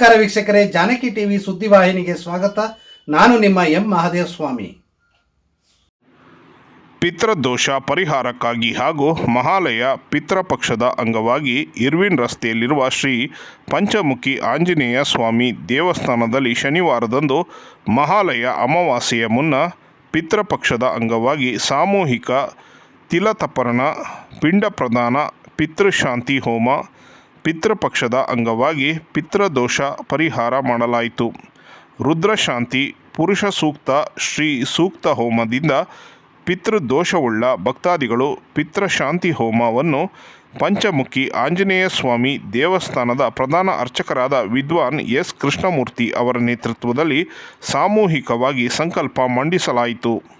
ನಮಸ್ಕಾರ ವೀಕ್ಷಕರೇ, ಜಾನಕಿ ಟಿವಿ ಸುದ್ದಿವಾಹಿನಿಗೆ ಸ್ವಾಗತ. ನಾನು ನಿಮ್ಮ ಎಂ ಮಹಾದೇವ ಸ್ವಾಮಿ ಪಿತೃದೋಷ ಪರಿಹಾರಕ್ಕಾಗಿ ಹಾಗೂ ಮಹಾಲಯ ಪಿತೃಪಕ್ಷದ ಅಂಗವಾಗಿ ಇರ್ವಿನ್ ರಸ್ತೆಯಲ್ಲಿರುವ ಶ್ರೀ ಪಂಚಮುಖಿ ಆಂಜನೇಯ ಸ್ವಾಮಿ ದೇವಸ್ಥಾನದಲ್ಲಿ ಶನಿವಾರದಂದು ಮಹಾಲಯ ಅಮಾವಾಸ್ಯೆಯ ಮುನ್ನ ಪಿತೃಪಕ್ಷದ ಅಂಗವಾಗಿ ಸಾಮೂಹಿಕ ತಿಲತಪರ್ಣ ಪಿಂಡ ಪ್ರದಾನ ಪಿತೃಶಾಂತಿ ಹೋಮ ಪಿತೃಪಕ್ಷದ ಅಂಗವಾಗಿ ಪಿತೃದೋಷ ಪರಿಹಾರ ಮಾಡಲಾಯಿತು. ರುದ್ರಶಾಂತಿ, ಪುರುಷ ಸೂಕ್ತ, ಶ್ರೀ ಸೂಕ್ತ ಹೋಮದಿಂದ ಪಿತೃದೋಷವುಳ್ಳ ಭಕ್ತಾದಿಗಳು ಪಿತೃಶಾಂತಿ ಹೋಮವನ್ನು ಪಂಚಮುಖಿ ಆಂಜನೇಯ ಸ್ವಾಮಿ ದೇವಸ್ಥಾನದ ಪ್ರಧಾನ ಅರ್ಚಕರಾದ ವಿದ್ವಾನ್ ಎಸ್ ಕೃಷ್ಣಮೂರ್ತಿ ಅವರ ನೇತೃತ್ವದಲ್ಲಿ ಸಾಮೂಹಿಕವಾಗಿ ಸಂಕಲ್ಪ ಮಂಡಿಸಲಾಯಿತು.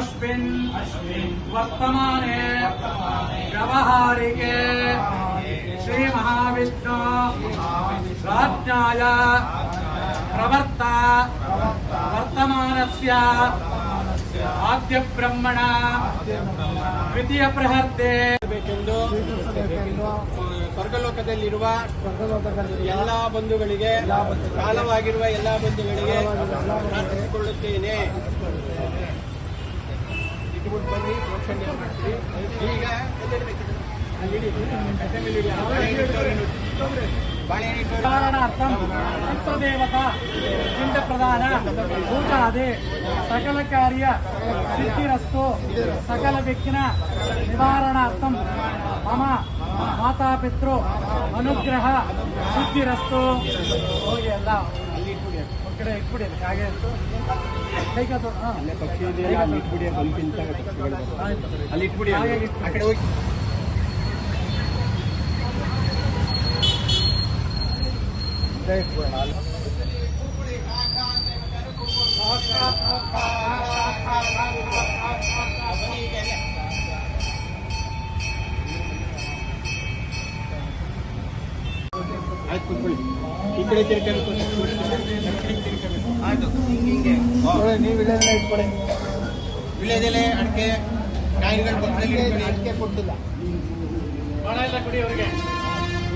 ದಿಕ್ಪಾಗೆ ಅಶ್ವಿನ್. ವರ್ತಮಾನೆ. ವ್ಯವಹಾರಿಕೆ. ಶ್ರೀ ಮಹಾವಿಷ್ಣು. ರಾಜ್ಞಾಯ ಪ್ರವರ್ತ. ವರ್ತಮಾನಸ್ಯ. ಆದ್ಯ ಬ್ರಹ್ಮಣ. ದ್ವಿತೀಯ ಪ್ರಹರ್ತೆ. ಬೇಕೆಂದು ಸ್ವರ್ಗಲೋಕದಲ್ಲಿರುವ ಎಲ್ಲ ಬಂಧುಗಳಿಗೆ ಕಾಲವಾಗಿರುವ ಎಲ್ಲ ಬಂಧುಗಳಿಗೆ ಪ್ರಾರ್ಥಿಸಿಕೊಳ್ಳುತ್ತೇನೆ. ಪಿತೃದೇವತಾ ಪಿಂಡ ಪ್ರಧಾನ ಪೂಜಾದೆ ಸಕಲ ಕಾರ್ಯ ಸಿದ್ಧಿರಸ್ತು ಸಕಲ ಬೆಕ್ಕಿನ ನಿವಾರಣಾರ್ಥಂ ಮಮ ಮಾತಾಪಿತೃ ಅನುಗ್ರಹ ಸಿದ್ಧಿರಸ್ತು ಹೋಗಿ ಎಲ್ಲ. ಅಲ್ಲಿ ಇಟ್ಬಿಡಿ ಒಂದ್ ಕಡೆ ಇಟ್ಬಿಡಿ, ಹಾಗೆ ಇತ್ತು ಕೈ ಕಾಲು ತೊಳ್ದು, ಹಾ. ಅಲ್ಲೇ ಪಕ್ಷಿ ಇದೆ ಅಲ್ಲಿ ಇಟ್ಬಿಡಿ ಬಂದು ತಿಂತಾವೆ ಪಕ್ಷಿಗಳು ಆಯ್ತು. ಅಲ್ಲಿ ಇಟ್ಬಿಡಿ ಹಾಗೆ ಅಲ್ಲಿ. ಇಟ್ಬಿಡಿ. ಆ ಕಡೆ ಹೋಗಿ ಆಯ್ತು ಕೂತ್ಕೊಳ್ಳಿ ಈ ಕಡೆ ತಿರ್ಕಬೇಕು ಆಯಿತು ಹಿಂಗೆ ನೀವು ಇಳೆಲ್ಲ ಇಟ್ಕೊಳ್ಳಿ ವಿಳೆದೆಲೆ ಅಡಿಕೆ ಕಾಯಿಗಳು ಅಡಿಕೆ ಕೊಟ್ಟಿಲ್ಲ. ಬಾಳೆ ಎಲ್ಲ ಕೊಡಿ ಅವರಿಗೆ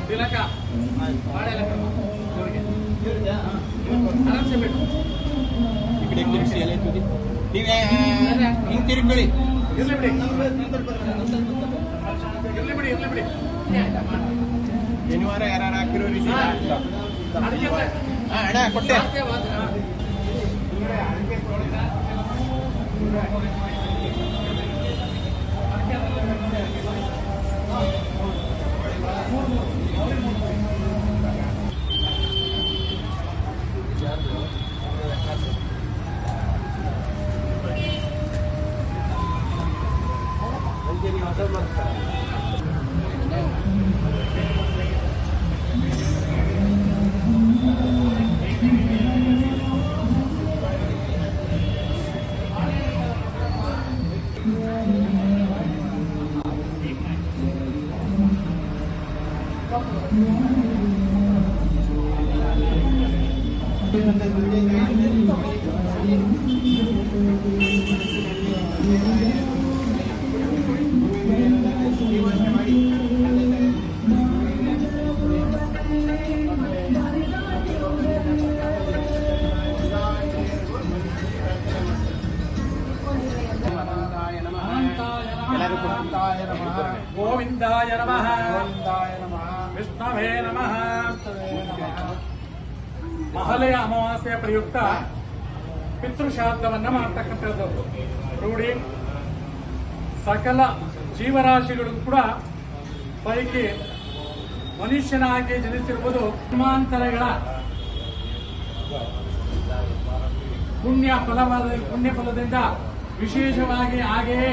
ತಿಲಕ. ಬಾಳೆ ಎಲ್ಲ ಅವ್ರಿಗೆ. ಆರಾಮ್ಸೆ ಬಿಡು ಈ ಕಡೆ ತಿರುಗಿಸಿ ಎಲೆ ತುದಿ ನೀವೇ ಹಿಂಗೆ ತಿರ್ಕೊಳ್ಳಿ ಇರ್ಲಿ ಬಿಡಿ. ಇರ್ಲಿ ಬಿಡಿ ಇರ್ಲಿ ಬಿಡಿ. ಶನಿವಾರ ಯಾರು ಹಾಕಿರೋ ರೀತಿ ಅಣ್ಣ ಕೊಟ್ಟೆ. ಗೋವಿಂದಾಯ ನಮಃ. ವಿಷ್ಣವೇ ನಮಃ. ಮಹಲೆಯ ಅಮಾವಾಸ್ಯೆಯ ಪ್ರಯುಕ್ತ ಪಿತೃಶ್ರಾದ್ದವನ್ನ ಮಾಡ್ತಕ್ಕಂಥದ್ದು. ರೂಢಿ ಸಕಲ ಜೀವರಾಶಿಗಳು ಕೂಡ ಪೈಕಿ ಮನುಷ್ಯನಾಗಿ ಜನಿಸಿರುವುದು ಜನ್ಮಾಂತರಗಳ ಪುಣ್ಯ ಫಲವಾದ ಪುಣ್ಯ ಫಲದಿಂದ ವಿಶೇಷವಾಗಿ ಹಾಗೆಯೇ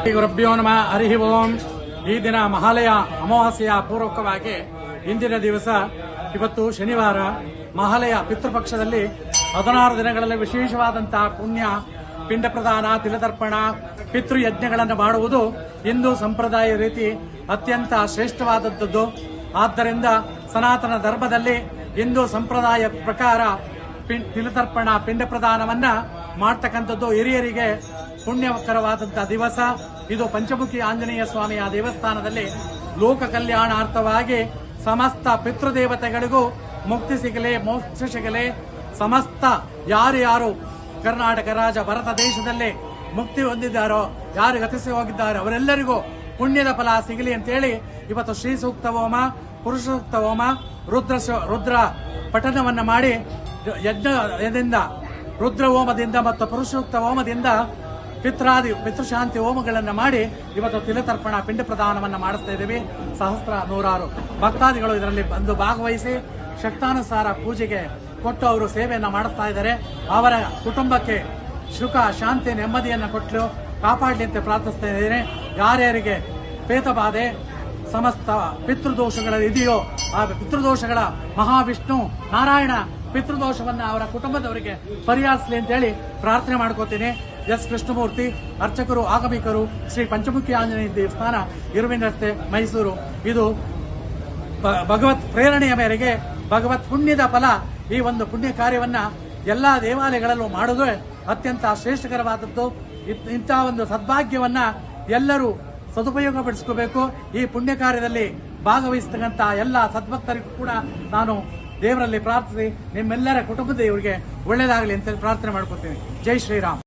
ಶ್ರೀ ಗುರುಭ್ಯೋ ನಮಃ. ಹರಿ ಓಂ. ಈ ದಿನ ಮಹಾಲಯ ಅಮಾವಾಸ್ಯೆಯ ಪೂರ್ವಕವಾಗಿ ಇಂದಿನ ದಿವಸ. ಇವತ್ತು ಶನಿವಾರ. ಮಹಾಲಯ ಪಿತೃಪಕ್ಷದಲ್ಲಿ ಹದಿನಾರು ದಿನಗಳಲ್ಲಿ ವಿಶೇಷವಾದಂತಹ ಪುಣ್ಯ, ಪಿಂಡ ಪ್ರದಾನ ತಿಲತರ್ಪಣ ಪಿತೃಯಜ್ಞಗಳನ್ನು ಮಾಡುವುದು ಹಿಂದೂ ಸಂಪ್ರದಾಯ ರೀತಿ ಅತ್ಯಂತ ಶ್ರೇಷ್ಠವಾದದ್ದು. ಆದ್ದರಿಂದ ಸನಾತನ ಧರ್ಮದಲ್ಲಿ ಹಿಂದೂ ಸಂಪ್ರದಾಯ ಪ್ರಕಾರ ತಿಲತರ್ಪಣ ಪಿಂಡ ಪ್ರದಾನವನ್ನು ಮಾಡ್ತಕ್ಕಂಥದ್ದು ಹಿರಿಯರಿಗೆ ಪುಣ್ಯಕರವಾದಂತಹ ದಿವಸ. ಇದು ಪಂಚಮುಖಿ ಆಂಜನೇಯ ಸ್ವಾಮಿಯ ದೇವಸ್ಥಾನದಲ್ಲಿ ಲೋಕ ಕಲ್ಯಾಣಾರ್ಥವಾಗಿ ಸಮಸ್ತ ಪಿತೃದೇವತೆಗಳಿಗೂ ಮುಕ್ತಿ ಸಿಗಲಿ, ಮೋಕ್ಷ ಸಿಗಲಿ. ಸಮಸ್ತ ಯಾರು ಯಾರು ಕರ್ನಾಟಕ ರಾಜ ಭಾರತ ದೇಶದಲ್ಲಿ ಮುಕ್ತಿ ಹೊಂದಿದ್ದಾರೋ, ಯಾರು ಗತಿಸಿ ಹೋಗಿದ್ದಾರೋ, ಅವರೆಲ್ಲರಿಗೂ ಪುಣ್ಯದ ಫಲ ಸಿಗಲಿ ಅಂತೇಳಿ ಇವತ್ತು ಶ್ರೀ ಸೂಕ್ತ ಹೋಮ, ಪುರುಷ ಸೂಕ್ತ ಹೋಮ, ರುದ್ರ ರುದ್ರ ಪಠನವನ್ನು ಮಾಡಿ ಯಜ್ಞದಿಂದ ರುದ್ರ ಹೋಮದಿಂದ ಮತ್ತು ಪುರುಷೋಕ್ತ ಹೋಮದಿಂದ ಪಿತ್ರಾದಿ ಪಿತೃಶಾಂತಿ ಹೋಮಗಳನ್ನು ಮಾಡಿ ಇವತ್ತು ತಿಲತರ್ಪಣ ಪಿಂಡ ಪ್ರದಾನವನ್ನು ಮಾಡಿಸ್ತಾ ಇದ್ದೀವಿ. ಸಹಸ್ರ ನೂರಾರು ಭಕ್ತಾದಿಗಳು ಇದರಲ್ಲಿ ಬಂದು ಭಾಗವಹಿಸಿ ಶಕ್ತಾನುಸಾರ ಪೂಜೆಗೆ ಕೊಟ್ಟು ಅವರು ಸೇವೆಯನ್ನು ಮಾಡಿಸ್ತಾ ಇದ್ದಾರೆ. ಅವರ ಕುಟುಂಬಕ್ಕೆ ಸುಖ, ಶಾಂತಿ, ನೆಮ್ಮದಿಯನ್ನು ಕೊಟ್ಟು ಕಾಪಾಡಲಿ ಅಂತ ಪ್ರಾರ್ಥಿಸ್ತಾ ಇದ್ದೇನೆ. ಯಾರ್ಯಾರಿಗೆ ಪೇತಬಾಧೆ ಸಮಸ್ತ ಪಿತೃದೋಷಗಳ ಇದೆಯೋ, ಆ ಪಿತೃದೋಷಗಳ ಮಹಾವಿಷ್ಣು, ನಾರಾಯಣ ಪಿತೃದೋಷವನ್ನ ಅವರ ಕುಟುಂಬದವರಿಗೆ ಪರಿಹರಿಸಲಿ ಅಂತೇಳಿ ಪ್ರಾರ್ಥನೆ ಮಾಡ್ಕೋತೀನಿ. ಎಸ್ ಕೃಷ್ಣಮೂರ್ತಿ, ಅರ್ಚಕರು, ಆಗಮಿಕರು, ಶ್ರೀ ಪಂಚಮುಖಿ ಆಂಜನೇಯ ದೇವಸ್ಥಾನ ಇರುವಿನ ರಸ್ತೆ, ಮೈಸೂರು. ಇದು ಭಗವತ್ ಪ್ರೇರಣೆಯ ಮೇರೆಗೆ ಭಗವತ್ ಪುಣ್ಯದ ಫಲ ಈ ಒಂದು ಪುಣ್ಯ ಕಾರ್ಯವನ್ನ ಎಲ್ಲಾ ದೇವಾಲಯಗಳಲ್ಲೂ ಮಾಡೋದು ಅತ್ಯಂತ ಶ್ರೇಷ್ಠಕರವಾದದ್ದು. ಇತ್- ಇಂತಹ ಒಂದು ಸದ್ಭಾಗ್ಯವನ್ನ ಎಲ್ಲರೂ ಸದುಪಯೋಗ ಪಡಿಸ್ಕೋಬೇಕು ಈ ಪುಣ್ಯ ಕಾರ್ಯದಲ್ಲಿ ಭಾಗವಹಿಸ್ತಕ್ಕಂಥ ಎಲ್ಲ ಸದ್ಭಕ್ತರಿಗೂ ಕೂಡ ನಾನು ದೇವರಲ್ಲಿ ಪ್ರಾರ್ಥಿಸಿ ನಿಮ್ಮೆಲ್ಲರ ಕುಟುಂಬದ ಇವರಿಗೆ ಒಳ್ಳೇದಾಗಲಿ ಅಂತ ಪ್ರಾರ್ಥನೆ ಮಾಡ್ಕೊತೀನಿ ಜೈ ಶ್ರೀರಾಮ್.